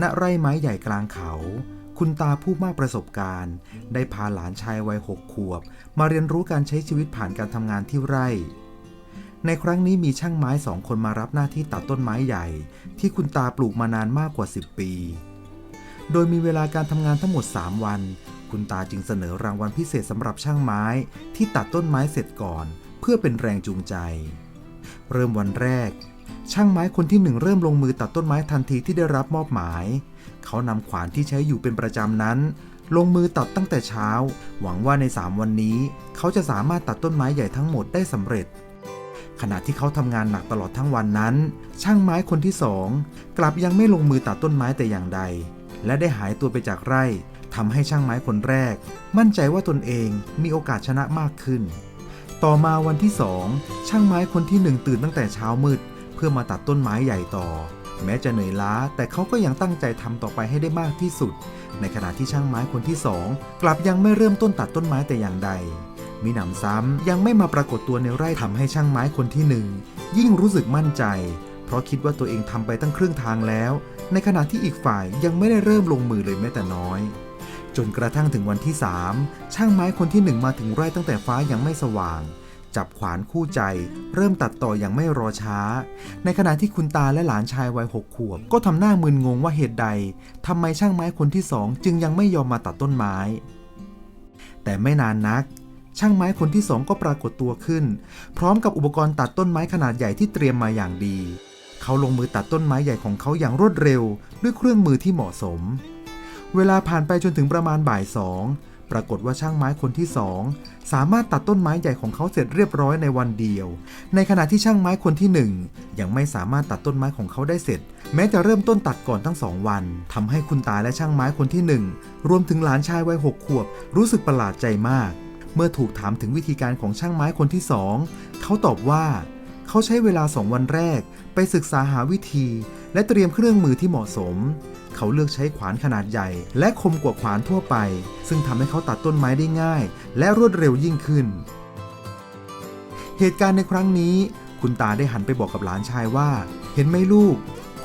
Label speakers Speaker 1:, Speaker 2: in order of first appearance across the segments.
Speaker 1: ณไร่ไม้ใหญ่กลางเขา คุณตาผู้มากประสบการณ์ ได้พาหลานชายวัยหกขวบ มาเรียนรู้การใช้ชีวิตผ่านการทำงานที่ไร่ ในครั้งนี้มีช่างไม้สองคนมารับหน้าที่ตัดต้นไม้ใหญ่ ที่คุณตาปลูกมานานมากกว่า 10 ปี โดยมีเวลาการทำงานทั้งหมด 3 วัน คุณตาจึงเสนอรางวัลพิเศษสำหรับช่างไม้ที่ตัดต้นไม้เสร็จก่อน เพื่อเป็นแรงจูงใจ เริ่มวันแรก ช่างไม้คนที่หนึ่งเริ่มลงมือตัดต้นไม้ทันทีที่ได้รับมอบหมาย เขานำขวานที่ใช้อยู่เป็นประจำนั้น ลงมือตัดตั้งแต่เช้า หวังว่าใน 3 วันนี้ เขาจะสามารถตัดต้นไม้ใหญ่ทั้งหมดได้สำเร็จ ขณะที่เขาทำงานหนักตลอดทั้งวันนั้น ช่างไม้คนที่สองกลับยังไม่ลงมือตัดต้นไม้แต่อย่างใด และได้หายตัวไปจากไร่ทำให้ช่างไม้คนแรก มั่นใจว่าตนเองมีโอกาสชนะมากขึ้น ต่อมาวันที่สองช่างไม้คนที่หนึ่งตื่นตั้งแต่เช้ามืด เพื่อมาตัดต้นไม้ใหญ่ต่อ แม้จะเหนื่อยล้า แต่เขาก็ยังตั้งใจทำต่อไปให้ได้มากที่สุด ในขณะที่ช่างไม้คนที่สองกลับยังไม่เริ่มต้นตัดต้นไม้แต่อย่างใดมีหนำซ้ำยังไม่มาปรากฏตัวในไร่ทำให้ช่างไม้คนที่หนึ่งยิ่งรู้สึกมั่นใจ เพราะคิดว่าตัวเองทำไปตั้งครึ่งทางแล้ว ในขณะที่อีกฝ่ายยังไม่ได้เริ่มลงมือเลยแม้แต่น้อย จนกระทั่งถึงวันที่3ช่างไม้คนที่หนึ่งมาถึงไร่ตั้งแต่ฟ้ายังไม่สว่าง จับขวานคู่ใจ เริ่มตัดต่ออย่างไม่รอช้า ในขณะที่คุณตาและหลานชายวัยหกขวบ ก็ทำหน้ามึนงงว่าเหตุใดทำไมช่างไม้คนที่สองจึงยังไม่ยอมมาตัดต้นไม้ แต่ไม่นานนัก ช่างไม้คนที่สองก็ปรากฏตัวขึ้น พร้อมกับอุปกรณ์ตัดต้นไม้ขนาดใหญ่ที่เตรียมมาอย่างดี เขาลงมือตัดต้นไม้ใหญ่ของเขาอย่างรวดเร็ว ด้วยเครื่องมือที่เหมาะสม เวลาผ่านไปจนถึงประมาณบ่ายสอง ปรากฏว่าช่างไม้คนที่สองสามารถตัดต้นไม้ใหญ่ของเขาเสร็จเรียบร้อยในวันเดียว ในขณะที่ช่างไม้คนที่หนึ่งยังไม่สามารถตัดต้นไม้ของเขาได้เสร็จ แม้จะเริ่มต้นตัดก่อนทั้งสองวันทำให้คุณตาและช่างไม้คนที่หนึ่งรวมถึงหลานชายวัยหกขวบ รู้สึกประหลาดใจมาก เมื่อถูกถามถึงวิธีการของช่างไม้คนที่สองเขาตอบว่า เขาใช้เวลาสองวันแรก ไปศึกษาหาวิธี และเตรียมเครื่องมือที่เหมาะสม เขาเลือกใช้ขวานขนาดใหญ่ และคมกว่าขวานทั่วไป ซึ่งทำให้เขาตัดต้นไม้ได้ง่าย และรวดเร็วยิ่งขึ้น เหตุการณ์ในครั้งนี้ คุณตาได้หันไปบอกกับหลานชายว่า เห็นไหมลูก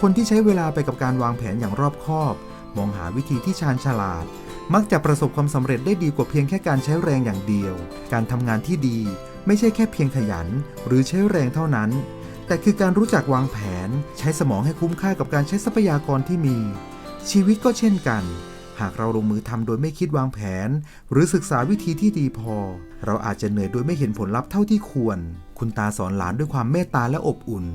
Speaker 1: คนที่ใช้เวลาไปกับการวางแผนอย่างรอบคอบ มองหาวิธีที่ชาญฉลาด มักจะประสบความสำเร็จได้ดีกว่าเพียงแค่การใช้แรงอย่างเดียว การทำงานที่ดีไม่ใช่แค่เพียงขยัน หรือใช้แรงเท่านั้น แต่คือการรู้จักวางแผน ใช้สมองให้คุ้มค่ากับการใช้ทรัพยากรที่มี ชีวิตก็เช่นกัน หากเราลงมือทำโดยไม่คิดวางแผน หรือศึกษาวิธีที่ดีพอ เราอาจจะเหนื่อยโดยไม่เห็นผลลัพธ์เท่าที่ควร คุณตาสอนหลานด้วยความเมตตาและอบอุ่น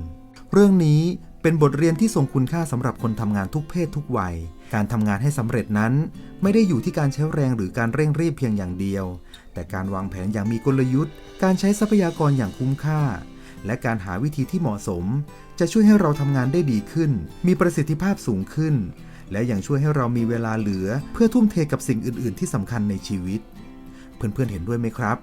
Speaker 1: เรื่องนี้เป็นบทเรียนที่ทรงคุณค่าสำหรับคนทำงานทุกเพศทุกวัย การทำงานให้สำเร็จนั้น ไม่ได้อยู่ที่การใช้แรงหรือการเร่งรีบเพียงอย่างเดียว แต่การวางแผนอย่างมีกลยุทธ์ การใช้ทรัพยากรอย่างคุ้มค่าและการหาวิธีที่เหมาะสม จะช่วยให้เราทำงานได้ดีขึ้น มีประสิทธิภาพสูงขึ้น และยังช่วยให้เรามีเวลาเหลือ เพื่อทุ่มเทกับสิ่งอื่น ๆ ที่สำคัญในชีวิต เพื่อนๆเห็นด้วยไหมครับ